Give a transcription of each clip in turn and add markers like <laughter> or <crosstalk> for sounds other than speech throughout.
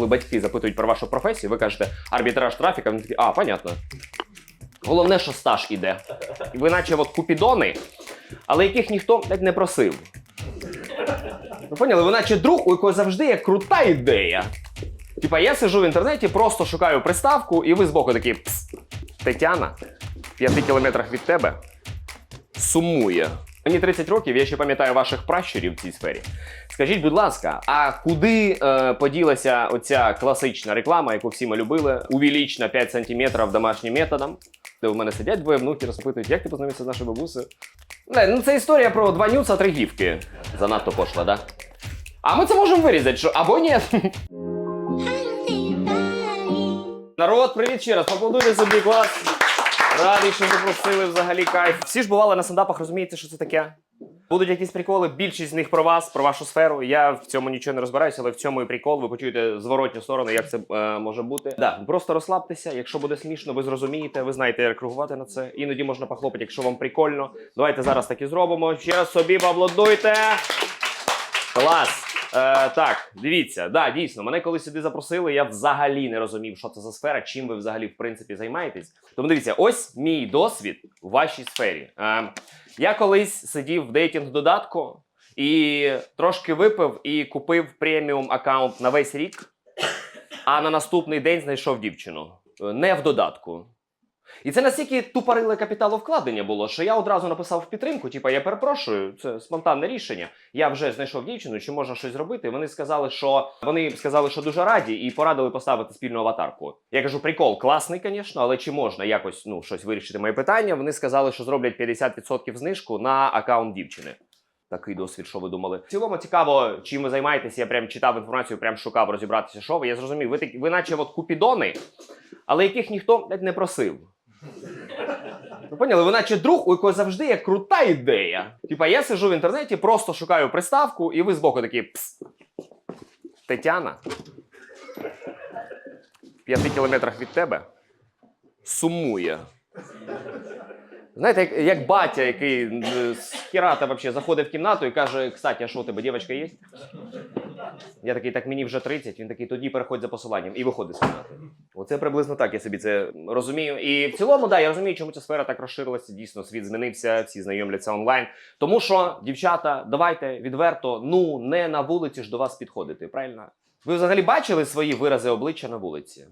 коли батьки запитують про вашу професію, ви кажете арбітраж трафіка, вони такі, а, понятно. Головне, що стаж іде. І ви наче от купідони, але яких ніхто блядь, не просив. Ви поняли? Ви наче друг, у якого завжди є крута ідея. Типа, я сижу в інтернеті, просто шукаю приставку, і ви збоку такі пс, Тетяна, в п'яти кілометрах від тебе сумує. Мені 30 років, я ще пам'ятаю ваших пращурів в цій сфері. Скажіть, будь ласка, а куди е, поділася оця класична реклама, яку всі ми любили? Увелич на 5 сантиметрів домашнім методом, де у мене сидять двоє внуки, розпитують, як ти познайомився з нашою бабусею? Не, ну це історія про два нюца, три гівки. Занадто пошла, да? А ми це можемо вирізати, що або ні. Народ, привіт ще раз. Поаплодуйте собі клас. Радий, що запросили взагалі кайф. Всі ж бували на стендапах, розумієте, що це таке? Будуть якісь приколи, більшість з них про вас, про вашу сферу. Я в цьому нічого не розбираюся, але в цьому і прикол. Ви почуєте зворотню сторону, як це е, може бути. Да, просто розслабтеся. Якщо буде смішно, ви зрозумієте, ви знаєте, як реагувати на це. Іноді можна похлопати, якщо вам прикольно. Давайте зараз так і зробимо. Ще раз собі поаплодуйте. Клас. Е, так, дивіться, да, дійсно, мене коли сюди запросили, я взагалі не розумів, що це за сфера, чим ви взагалі в принципі займаєтесь. Тому дивіться, ось мій досвід у вашій сфері. Е, я колись сидів в дейтинг додатку і трошки випив і купив преміум аккаунт на весь рік, а на наступний день знайшов дівчину. Е, Не в додатку. І це настільки тупориле капіталовкладення було, що я одразу написав в підтримку: типа, я перепрошую, це спонтанне рішення. Я вже знайшов дівчину, чи можна щось зробити. Вони сказали, що вони сказали, що дуже раді, і порадили поставити спільну аватарку. Я кажу, прикол, класний, звісно, але чи можна якось ну щось вирішити моє питання? Вони сказали, що зроблять 50% знижку на аккаунт дівчини. Такий досвід, що ви думали? В цілому цікаво, чим ви займаєтесь. Я прям читав інформацію, прям шукав розібратися, що ви. Я зрозумів, ви такі, ви наче от купідони, але яких ніхто не просив. Ви поняли? Ви наче друг, у якого завжди є крута ідея. Типа, я сижу в інтернеті, просто шукаю приставку, і ви збоку такі пс. Тетяна. В п'яти кілометрах від тебе сумує. Знаєте, як, як батя, який е, з хіра вообще заходить в кімнату і каже: Кстати, а що у тебе дівчинка є? Я такий, так мені вже 30, він такий, тоді переходь за посиланням і виходить з кімнати. Оце приблизно так, я собі це розумію. І в цілому, да, я розумію, чому ця сфера так розширилася. Дійсно, світ змінився, всі знайомляться онлайн. Тому що, дівчата, давайте відверто, ну не на вулиці ж до вас підходити, правильно? Ви взагалі бачили свої вирази обличчя на вулиці?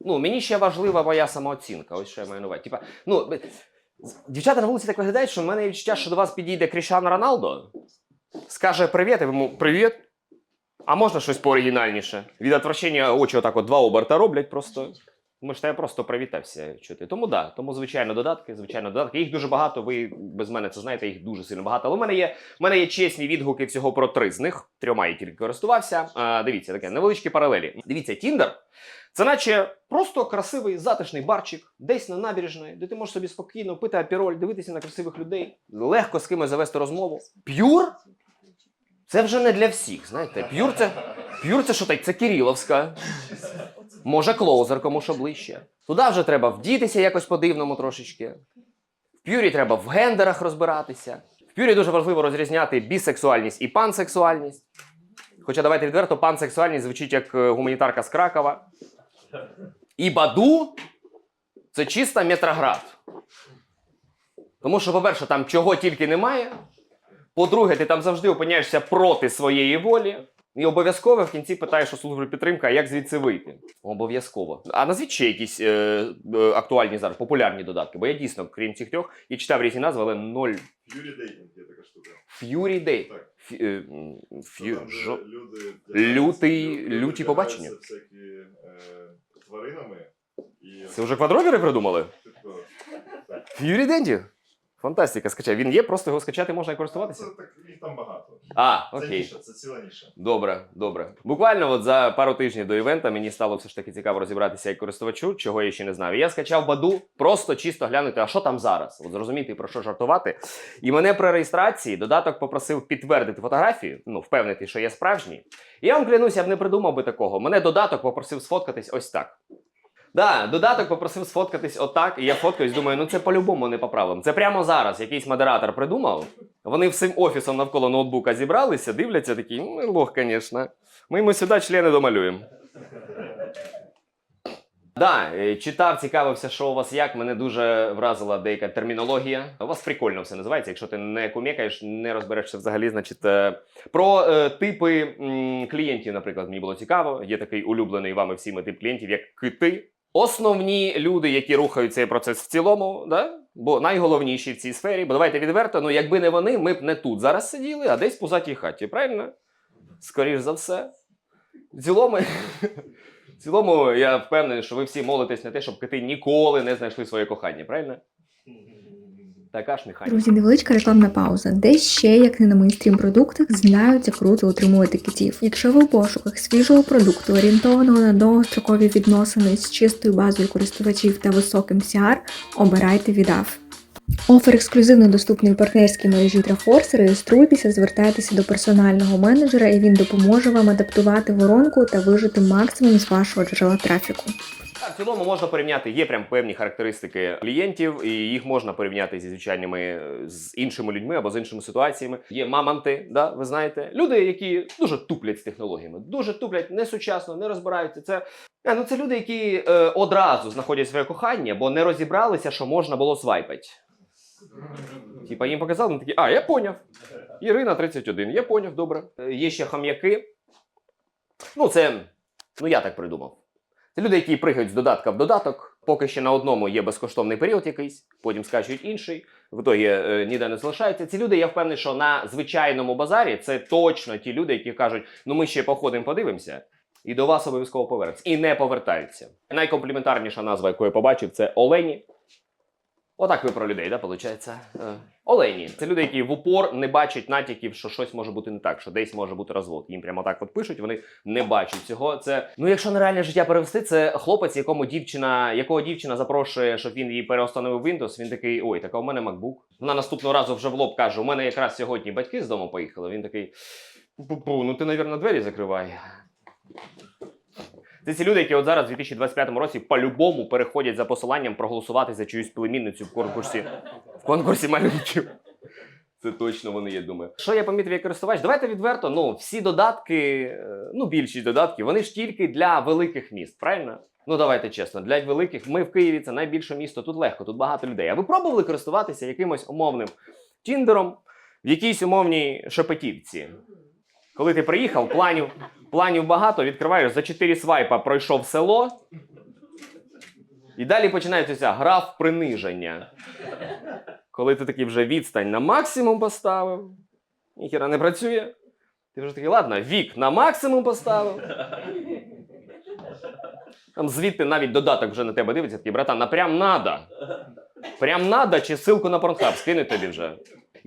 Ну, мені ще важлива моя самооцінка. Ось що я маю на увазі. Типа, ну, дівчата на вулиці так виглядають, що в мене відчуття, що до вас підійде Кріщано Роналдо, скаже привіт, і йому привіт. А можна щось пооригінальніше? Від отвращення очі отак от два оберта роблять просто. Може, я просто привітався чути. Тому да, тому звичайно додатки, звичайно, додатки. Їх дуже багато. Ви без мене це знаєте, їх дуже сильно багато. Але в мене є, в мене є чесні відгуки всього про три з них. Трьома я тільки користувався. А, дивіться, таке невеличкі паралелі. Дивіться, Тіндер. Це наче просто красивий затишний барчик, десь на набережної, де ти можеш собі спокійно пити апіроль, дивитися на красивих людей, легко з кимось завести розмову. П'юр це вже не для всіх. Знаєте, п'юр це п'юр це що так, це Кириловська. Може, клоузер, кому що ближче. Туди вже треба вдітися якось по-дивному трошечки. В п'юрі треба в гендерах розбиратися. В п'юрі дуже важливо розрізняти бісексуальність і пансексуальність. Хоча давайте відверто, пансексуальність звучить як е, гуманітарка з Кракова. І Баду це чиста метроград. Тому що, по-перше, там чого тільки немає. По-друге, ти там завжди опиняєшся проти своєї волі. І обов'язково в кінці питаєш у службу підтримки, а як звідси вийти? Обов'язково. А назвіть ще якісь е, е, актуальні зараз, популярні додатки. Бо я дійсно, крім цих трьох, я читав різні назви, але ноль. Юрій Дейтинг є така штука. Так. Е, м, ф'ю- жо- люди Лютий- люті побачення. всякі е, тваринами і Це вже квадробери придумали? типу, Денді. Фантастика, скачай. Він є, просто його скачати можна і користуватися. це так їх там багато. А, Це окей. ніша, це ціла ніша. Добре, добре. Буквально от за пару тижнів до івента мені стало все ж таки цікаво розібратися як користувачу, чого я ще не знав. І я скачав баду, просто чисто глянути, а що там зараз? От зрозуміти про що жартувати. І мене при реєстрації додаток попросив підтвердити фотографію, ну впевнити, що я справжній. І я вам клянусь, я б не придумав би такого. Мене додаток попросив сфоткатись ось так. Да, додаток попросив сфоткатись отак, і я фоткаюсь, думаю, ну це по-любому не по правилам. Це прямо зараз якийсь модератор придумав. Вони всім офісом навколо ноутбука зібралися, дивляться такі, ну, лох, звісно. Ми йому сюди члени домалюємо. Да, е, читав, цікавився, що у вас як. Мене дуже вразила деяка термінологія. У вас прикольно все називається. Якщо ти не кумекаєш, не розберешся взагалі. Значить, е, про е, типи м, клієнтів, наприклад, мені було цікаво. Є такий улюблений вами всіми тип клієнтів, як кити. Основні люди, які рухають цей процес в цілому, да? бо найголовніші в цій сфері, бо давайте відверто, ну якби не вони, ми б не тут зараз сиділи, а десь в пузатій хаті, правильно? Скоріше за все. В цілому, <laughs> в цілому, я впевнений, що ви всі молитесь на те, щоб кити ніколи не знайшли своє кохання, правильно? Така ж механіка. Друзі, невеличка рекламна пауза. Де ще, як не на мейнстрім продуктах, знаються круто отримувати китів. Якщо ви у пошуках свіжого продукту, орієнтованого на довгострокові відносини з чистою базою користувачів та високим CR, обирайте віддав. Офер ексклюзивно доступний у партнерській мережі Traforce. Реєструйтеся, звертайтеся до персонального менеджера, і він допоможе вам адаптувати воронку та вижити максимум з вашого джерела трафіку. Так, в цілому можна порівняти, є прям певні характеристики клієнтів, і їх можна порівняти зі звичайними е, з іншими людьми або з іншими ситуаціями. Є маманти, да, ви знаєте, люди, які дуже туплять з технологіями, дуже туплять несучасно, не розбираються. Це, е, ну, це люди, які е, одразу знаходять своє кохання, бо не розібралися, що можна було свайпати. Типа їм показали, вони такі, а, я поняв. Ірина 31, я поняв, добре. Е, Є ще хам'яки. Ну, це, ну я так придумав. Люди, які пригають з додатка в додаток. Поки ще на одному є безкоштовний період якийсь, потім скачують інший, в ітогі е, ніде не залишається. Ці люди, я впевнений, що на звичайному базарі це точно ті люди, які кажуть, ну ми ще походимо, подивимося, і до вас обов'язково повернуться. І не повертаються. Найкомпліментарніша назва, яку я побачив, це Олені. Отак ви про людей, да, виходить? Олені. Це люди, які в упор не бачать натяків, що щось може бути не так, що десь може бути розвод. Їм прямо так от пишуть, вони не бачать цього. Це ну, якщо на реальне життя перевести, це хлопець, якому дівчина, якого дівчина запрошує, щоб він її переустановив Windows. Він такий: ой, так а у мене MacBook. Вона наступного разу вже в лоб каже: у мене якраз сьогодні батьки з дому поїхали. Він такий: ну ти, навірно, двері закривай. Це ці люди, які от зараз, у 2025 році, по-любому переходять за посиланням проголосувати за чиюсь племінницю в конкурсі, в конкурсі малюнків. Це точно вони є, думаю. Що я помітив як користувач? Давайте відверто. Ну, всі додатки, е, ну більшість додатків, вони ж тільки для великих міст, правильно? Ну давайте чесно, для великих. Ми в Києві це найбільше місто. Тут легко, тут багато людей. А ви пробували користуватися якимось умовним тіндером в якійсь умовній шепетівці? Коли ти приїхав, планів, планів багато, відкриваєш за 4 свайпа, пройшов село. І далі починається ця гра в приниження. Коли ти такий вже відстань на максимум поставив, ніхіра не працює. Ти вже такий, ладно, вік на максимум поставив. Там звідти навіть додаток вже на тебе дивиться, такий, братан, а прям надо. Прям надо, чи ссылку на порнхаб скинуть тобі вже.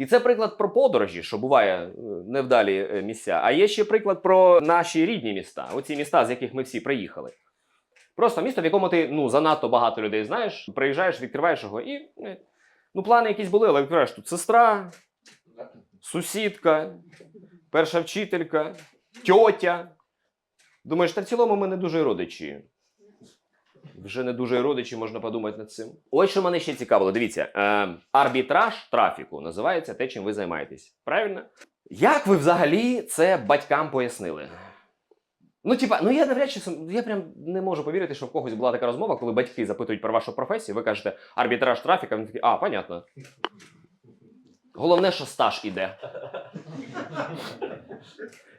І це приклад про подорожі, що буває е, невдалі е, місця. А є ще приклад про наші рідні міста, оці міста, з яких ми всі приїхали. Просто місто, в якому ти ну, занадто багато людей знаєш, приїжджаєш, відкриваєш його і. е, Ну, плани якісь були, але відкриваєш тут сестра, сусідка, перша вчителька, тьотя. Думаєш, та в цілому ми не дуже родичі. Вже не дуже родичі, можна подумати над цим. Ось що мене ще цікавило. Дивіться, е, арбітраж трафіку називається те, чим ви займаєтесь. Правильно? Як ви взагалі це батькам пояснили? Ну, типа, ну я навряд чи я прям не можу повірити, що в когось була така розмова, коли батьки запитують про вашу професію, ви кажете арбітраж трафіка, вони такі, а, понятно. Головне, що стаж іде.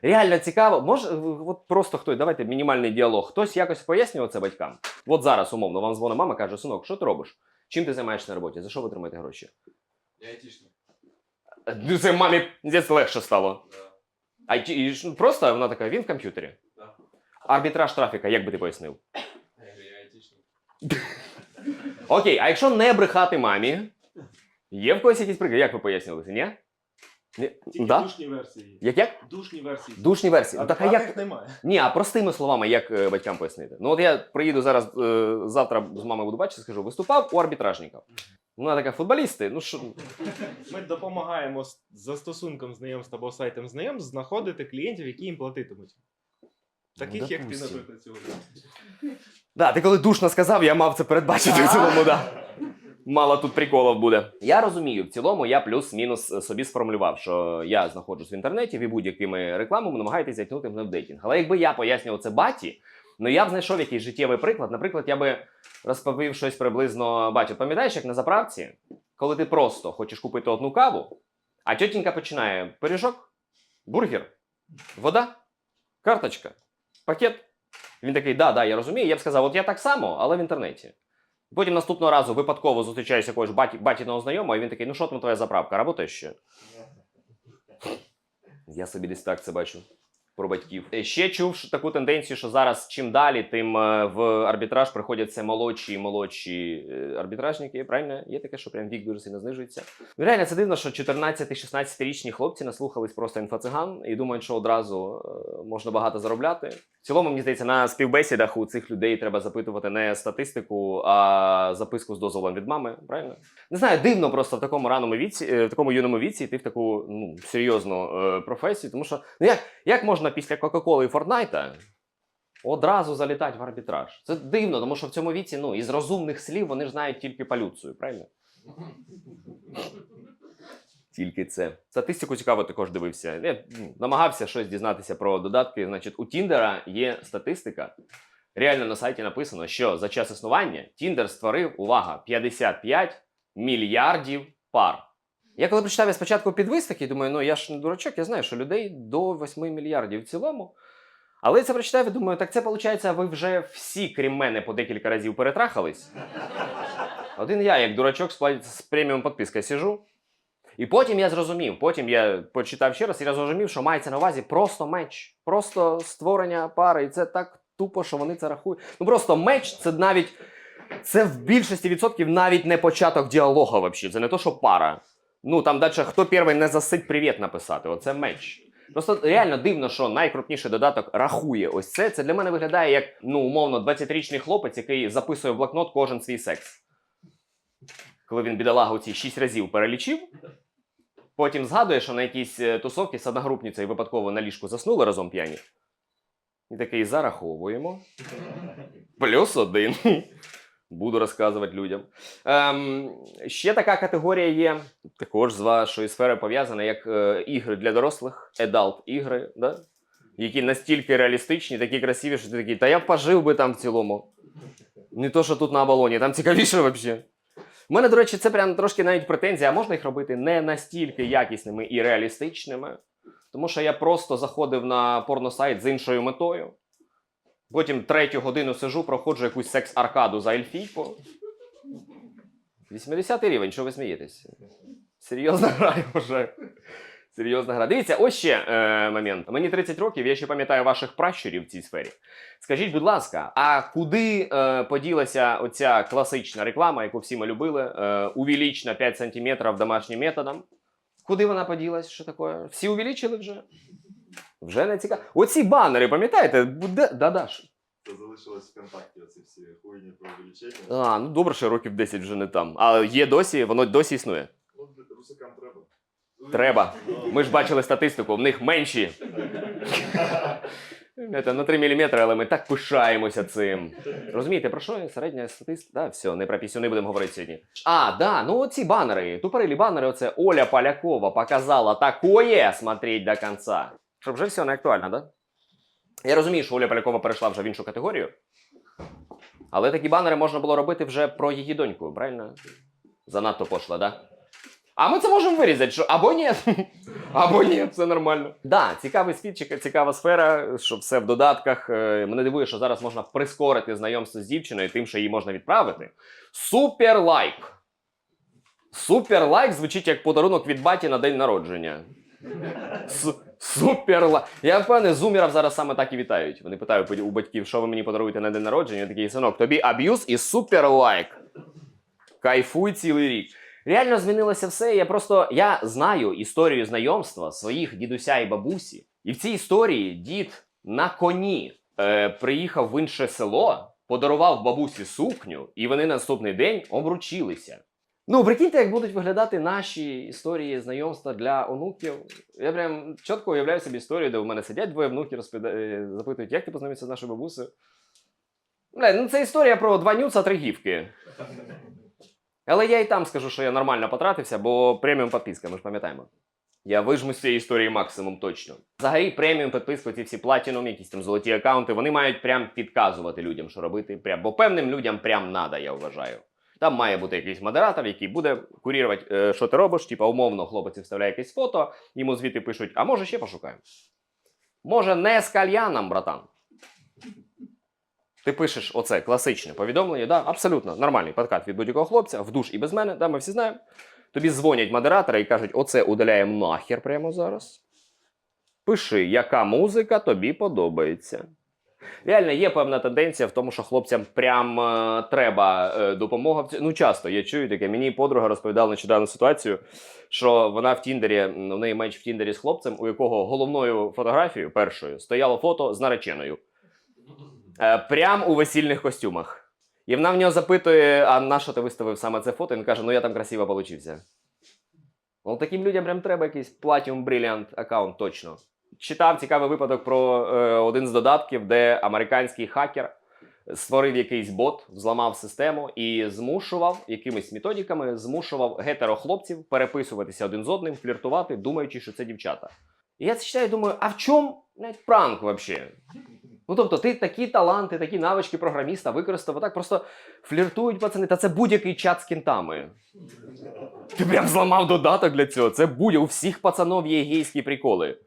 Реально цікаво. Може, от просто хтось, давайте мінімальний діалог. Хтось якось пояснював це батькам. От зараз, умовно, вам дзвонить мама, каже: синок, що ти робиш? Чим ти займаєшся на роботі? За що ви отримаєте гроші? Я айтишник. Ну, Це мамі десь легше стало. Да. А ті- і ж, ну, просто вона така, він в комп'ютері. Да. Арбітраж трафіка, як би ти пояснив? Я айтишник. Окей, а якщо не брехати мамі, є в когось якісь приклади? Як ви пояснювалися? Ні? Ні? Тільки Да? душні версії. Як як? Душні версії. Душні версії. Ну, так а як? немає. Ні, а простими словами, як е, батькам пояснити? Ну от я приїду зараз е, завтра з мамою буду бачити, скажу, виступав у арбітражників. Вона така, футболісти, ну що. Ми допомагаємо з застосунком знайомств або сайтом знайомств знаходити клієнтів, які їм платитимуть. Таких, як ти, допустим. наприклад, сьогодні. Да, ти коли душно сказав, я мав це передбачити в цілому, да. <laughs> Мало тут приколів буде. Я розумію, в цілому я плюс-мінус е, собі сформулював, що я знаходжусь в інтернеті, ви будь-якими рекламами намагаєтесь затягнути мене в дейтинг. Але якби я пояснював це баті, Ну я б знайшов якийсь життєвий приклад. Наприклад, я би розповів щось приблизно. Бачу, пам'ятаєш, як на заправці, коли ти просто хочеш купити одну каву, а тітенька починає пиріжок, бургер, вода, карточка, пакет. Він такий, да, да, я розумію. Я б сказав, от я так само, але в інтернеті. Потім наступного разу випадково зустрічаюся якогось баті, батіного знайомого, і він такий, ну що там твоя заправка, работає ще? Я собі десь так це бачу. Про батьків. Е, Ще чув таку тенденцію, що зараз чим далі, тим е, в арбітраж приходять все молодші і молодші е, арбітражники. Правильно? Є таке, що прям вік дуже сильно знижується. Ну, реально, це дивно, що 14-16-річні хлопці наслухались просто інфоциган і думають, що одразу можна багато заробляти. В цілому, мені здається, на співбесідах у цих людей треба запитувати не статистику, а записку з дозволом від мами. Правильно? Не знаю, дивно просто в такому раному віці, в такому юному віці йти в таку ну, серйозну професію, тому що ну як, як можна після Кока-Коли і Фортнайта одразу залітати в арбітраж? Це дивно, тому що в цьому віці ну, із розумних слів вони ж знають тільки полюцію, правильно? Тільки це. Статистику цікаво також дивився. Я ну, намагався щось дізнатися про додатки. Значить, у Тіндера є статистика. Реально на сайті написано, що за час існування Тіндер створив, увага, 55 мільярдів пар. Я коли прочитав, я спочатку підвис такий, думаю, ну я ж не дурачок, я знаю, що людей до 8 мільярдів в цілому. Але я це прочитав і думаю, так це виходить, ви вже всі, крім мене, по декілька разів перетрахались. Один я, як дурачок, з, преміум підпискою сижу. І потім я зрозумів, потім я почитав ще раз і я зрозумів, що мається на увазі просто меч, просто створення пари. І це так тупо, що вони це рахують. Ну просто меч це навіть. Це в більшості відсотків навіть не початок діалогу взагалі. Це не то, що пара. Ну там далі хто перший не засить привіт написати. Оце меч. Просто реально дивно, що найкрупніший додаток рахує ось це. Це для мене виглядає як ну умовно 20-річний хлопець, який записує в блокнот кожен свій секс. Коли він бідолагу ці 6 разів перелічив, потім згадує, що на якійсь е, тусовці з одногрупницею випадково на ліжку заснули разом п'яні. І такий зараховуємо. Плюс один. Буду розказувати людям. Ем, ще така категорія є, також з вашої сфери пов'язана, як е, ігри для дорослих, adult ігри, да? які настільки реалістичні, такі красиві, що ти такий, та я пожив би там в цілому. Не то, що тут на оболоні, там цікавіше взагалі. У мене, до речі, це прям трошки навіть претензія, а можна їх робити не настільки якісними і реалістичними. Тому що я просто заходив на порносайт з іншою метою. Потім третю годину сижу, проходжу якусь секс-аркаду за ельфійку. 80 рівень, що ви смієтесь? Серйозна гра, вважаю. Серйозна гра. Дивіться, ось ще е, момент. Мені 30 років, я ще пам'ятаю ваших пращурів в цій сфері. Скажіть, будь ласка, а куди е, поділася оця класична реклама, яку всі ми любили? Е, увелич на 5 сантиметрів домашнім методом. Куди вона поділась? Що таке? Всі увеличили вже? Вже не цікаво. Оці банери, пам'ятаєте? Буде... Да-да. Це залишилось в контакті, оці всі хуйні про увеличення. А, ну добре, що років 10 вже не там. А є досі, воно досі існує. Ну, русикам треба. Треба. Ми ж бачили статистику, в них менші. Це на 3 мм, але ми так пишаємося цим. Розумієте, про що я? середня статистика? Да, все, не про пісюни будемо говорити сьогодні. А, да, ну оці банери, тупорилі банери, оце Оля Полякова показала такое смотреть до конца. Щоб вже все не актуально, да? Я розумію, що Оля Полякова перейшла вже в іншу категорію. Але такі банери можна було робити вже про її доньку, правильно? Занадто пошло, да? А ми це можемо вирізати, що або ні, <laughs> або ні, це нормально. Да, цікавий світ, цікава сфера, що все в додатках. Е, Мене дивує, що зараз можна прискорити знайомство з дівчиною тим, що її можна відправити. Супер лайк! Супер лайк звучить як подарунок від баті на день народження. С- Супер лайк. Я впевнений, зумерів зараз саме так і вітають. Вони питають у батьків, що ви мені подаруєте на день народження. Я такий синок, тобі аб'юз і супер лайк. Кайфуй цілий рік. Реально змінилося все. Я просто я знаю історію знайомства своїх дідуся і бабусі. І в цій історії дід на коні е, приїхав в інше село, подарував бабусі сукню, і вони наступний день обручилися. Ну, прикиньте, як будуть виглядати наші історії знайомства для онуків. Я прям чітко уявляю собі історію, де в мене сидять двоє внуків, розпида... е, запитують, як ти познайомився з нашою бабусею. Бля, ну це історія про два нюца, три гівки. Але я і там скажу, що я нормально потратився, бо преміум підписка, ми ж пам'ятаємо. Я вижму з цієї історії максимум точно. Взагалі, преміум підписки, ці всі платінум, якісь там золоті акаунти, вони мають прям підказувати людям, що робити. Прям, бо певним людям прям надо, я вважаю. Там має бути якийсь модератор, який буде курірувати, е, що ти робиш. Типа, умовно, хлопець вставляє якесь фото, йому звідти пишуть, а може ще пошукаємо. Може, не з кальяном, братан. Ти пишеш оце класичне повідомлення, да, абсолютно нормальний подкат від будь-якого хлопця, в душ і без мене, да, ми всі знаємо. Тобі дзвонять модератори і кажуть, оце удаляємо нахер прямо зараз. Пиши, яка музика тобі подобається. Реально є певна тенденція в тому, що хлопцям прям е, треба е, допомога. Ну, часто я чую таке. Мені подруга розповідала нещодавно ситуацію, що вона в Тіндері, у неї меч в Тіндері з хлопцем, у якого головною фотографією першою стояло фото з нареченою. Е, прям у весільних костюмах. І вона в нього запитує: а на що ти виставив саме це фото? Він каже: ну я там красиво получився. Ну, таким людям прям треба якийсь Platinum Brilliant аккаунт точно. Читав цікавий випадок про е, один з додатків, де американський хакер створив якийсь бот, взламав систему і змушував якимись методиками, змушував гетерохлопців переписуватися один з одним, фліртувати, думаючи, що це дівчата. І я це читаю думаю, а в чому навіть пранк взагалі? Ну тобто, ти такі таланти, такі навички програміста використав, так просто фліртують пацани, та це будь-який чат з кінтами. Ти прям зламав додаток для цього. Це будь у всіх пацанов є гейські приколи.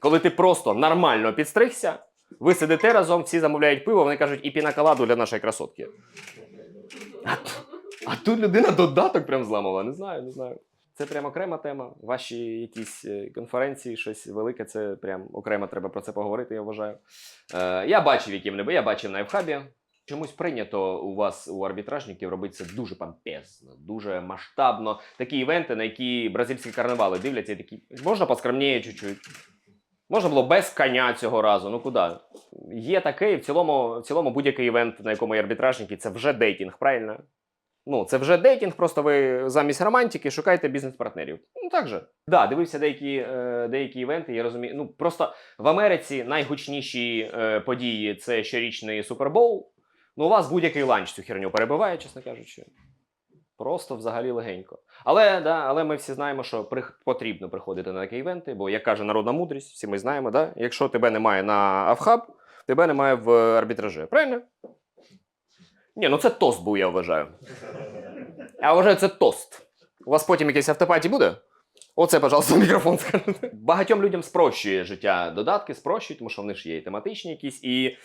Коли ти просто нормально підстригся, ви сидите разом, всі замовляють пиво, вони кажуть, і пінаколаду для нашої красотки. А, а тут людина додаток прям зламала. Не знаю, не знаю. Це прям окрема тема. Ваші якісь е, конференції, щось велике, це прям окремо треба про це поговорити, я вважаю. Е, я бачив яким-небудь, я бачив на Фхабі. Чомусь прийнято у вас у арбітражників робити це дуже помпезно, дуже масштабно. Такі івенти, на які бразильські карнавали дивляться, і такі можна поскромніше чуть-чуть. Можна було без коня цього разу. Ну куди? Є таке, і в цілому, в цілому будь-який івент, на якому є арбітражники, це вже дейтінг, правильно? Ну, це вже дейтінг, просто ви замість романтики шукаєте бізнес-партнерів. Ну так же. Да, дивився деякі, е, деякі івенти, я розумію. Ну просто в Америці найгучніші е, події це щорічний Супербоул. Ну, у вас будь-який ланч цю херню перебиває, чесно кажучи. Просто взагалі легенько. Але, да, але ми всі знаємо, що прих- потрібно приходити на такі івенти, бо, як каже народна мудрість, всі ми знаємо, да? якщо тебе немає на Авхаб, тебе немає в арбітражі. Правильно? Ні, ну це тост був, я вважаю. Я вважаю, це тост. У вас потім якийсь автопаті буде? Оце, пожалуйста, <laughs> мікрофон скажете. Багатьом людям спрощує життя додатки, спрощують, тому що вони ж є і тематичні якісь. І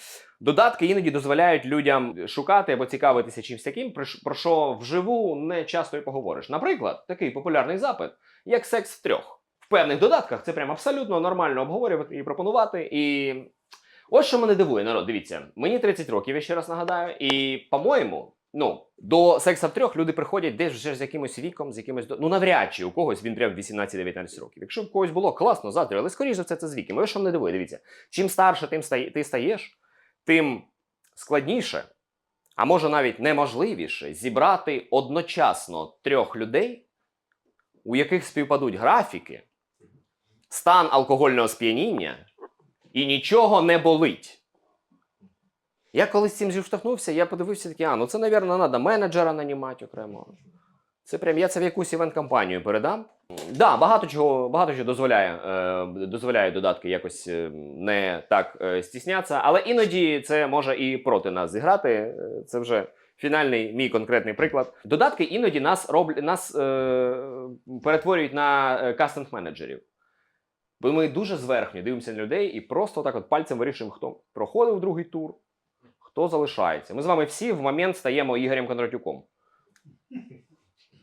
додатки іноді дозволяють людям шукати або цікавитися чимось таким, про що вживу не часто і поговориш. Наприклад, такий популярний запит, як секс в трьох. В певних додатках це прям абсолютно нормально обговорювати і пропонувати. І ось що мене дивує, народ. Дивіться, мені 30 років, я ще раз нагадаю, і по-моєму. Ну, до секса в трьох люди приходять десь вже з якимось віком, з якимось ну навряд чи у когось він прям 18-19 років. Якщо б когось було класно, завтра, але скоріше за все це з віком. Ось що мене дивує, дивіться. Чим старше тим стає- ти стаєш, тим складніше, а може навіть неможливіше зібрати одночасно трьох людей, у яких співпадуть графіки, стан алкогольного сп'яніння і нічого не болить. Я коли з цим зіштовхнувся, я подивився такий, а ну це, мабуть, треба менеджера нанімати окремо. Це прям я це в якусь івент-компанію передам. Да, багато чого, багато чого дозволяє, е, дозволяє додатки якось е, не так е, стіснятися, але іноді це може і проти нас зіграти. Е, Це вже фінальний мій конкретний приклад. Додатки іноді нас роблять нас е, перетворюють на е, кастинг-менеджерів. Бо ми дуже зверхньо дивимося на людей і просто так от пальцем вирішуємо, хто проходив другий тур, хто залишається. Ми з вами всі в момент стаємо Ігорем Кондратюком.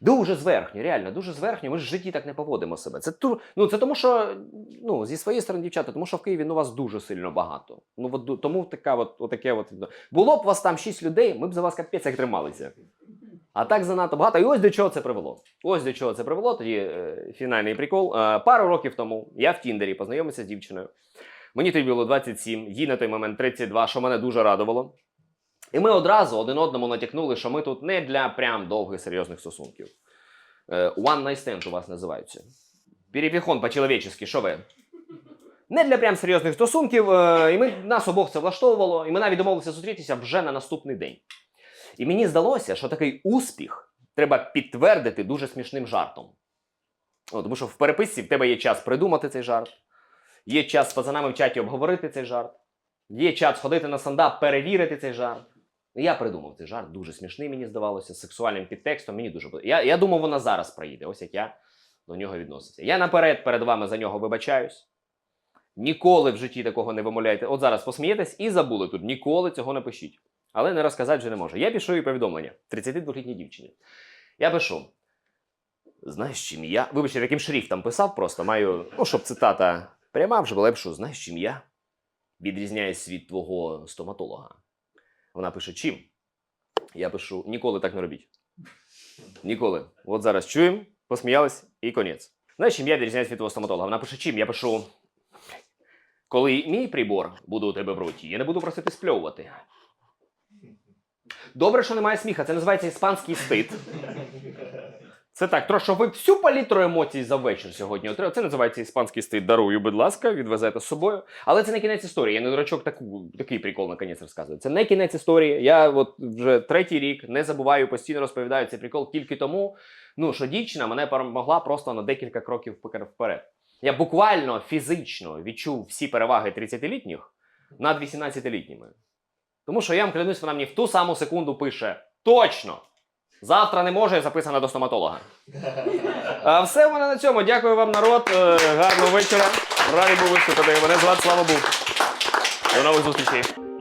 Дуже зверхньо, реально, дуже зверхньо. Ми ж в житті так не поводимо себе. Це ту, ну це тому, що ну зі своєї сторони, дівчата, тому що в Києві ну вас дуже сильно багато. Ну от тому така от, отаке от було б вас там шість людей, ми б за вас капець як трималися. А так занадто багато. І ось до чого це привело. Ось до чого це привело. Тоді е, фінальний прикол. Е, пару років тому я в Тіндері познайомився з дівчиною. Мені тоді було 27, їй на той момент 32, що мене дуже радувало. І ми одразу один одному натякнули, що ми тут не для прям довгих серйозних стосунків. Е, One night stand у вас називаються. Перепіхон по-чоловічески, що ви? Не для прям серйозних стосунків, е, і ми нас обох це влаштовувало, і ми навіть домовилися зустрітися вже на наступний день. І мені здалося, що такий успіх треба підтвердити дуже смішним жартом. О, тому що в переписці в тебе є час придумати цей жарт, є час з пацанами в чаті обговорити цей жарт, є час сходити на стендап, перевірити цей жарт. Я придумав цей жарт, дуже смішний, мені здавалося, з сексуальним підтекстом. Мені дуже. Я, я думав, вона зараз приїде, ось як я до нього відносився. Я наперед перед вами за нього вибачаюсь. Ніколи в житті такого не вимовляйте. От зараз посмієтесь і забули тут. Ніколи цього не пишіть. Але не розказати вже не можу. Я пишу їй повідомлення 32-літній дівчині. Я пишу. Знаєш, чим я. Вибачте, яким шрифтом писав, просто маю, ну, щоб цитата пряма вже була, я пишу, знаєш, чим я відрізняюсь від твого стоматолога. Вона пише: чим? Я пишу: ніколи так не робіть. Ніколи. От зараз чуємо, посміялись і конець. Знаєш, чим я відрізняюсь від твого стоматолога? Вона пише, чим? Я пишу. Коли мій прибор буде у тебе в роті, я не буду просити спльовувати. Добре, що немає сміха, це називається іспанський стид. Це так, трошки ви всю палітру емоцій за вечір сьогодні отримали. Це називається іспанський стиль. Дарую, будь ласка, відвезете з собою. Але це не кінець історії. Я не дурачок таку, такий прикол на кінець розказую. Це не кінець історії. Я от вже третій рік не забуваю, постійно розповідаю цей прикол тільки тому, ну, що дівчина мене перемогла просто на декілька кроків вперед. Я буквально фізично відчув всі переваги 30-літніх над 18-літніми. Тому що я вам клянусь, вона мені в ту саму секунду пише: точно! Завтра не може записана до стоматолога. <laughs> А все в мене на цьому. Дякую вам, народ. Е, Гарного вечора. Радий був виступити. Мене звати Слава Був. До нових зустрічей.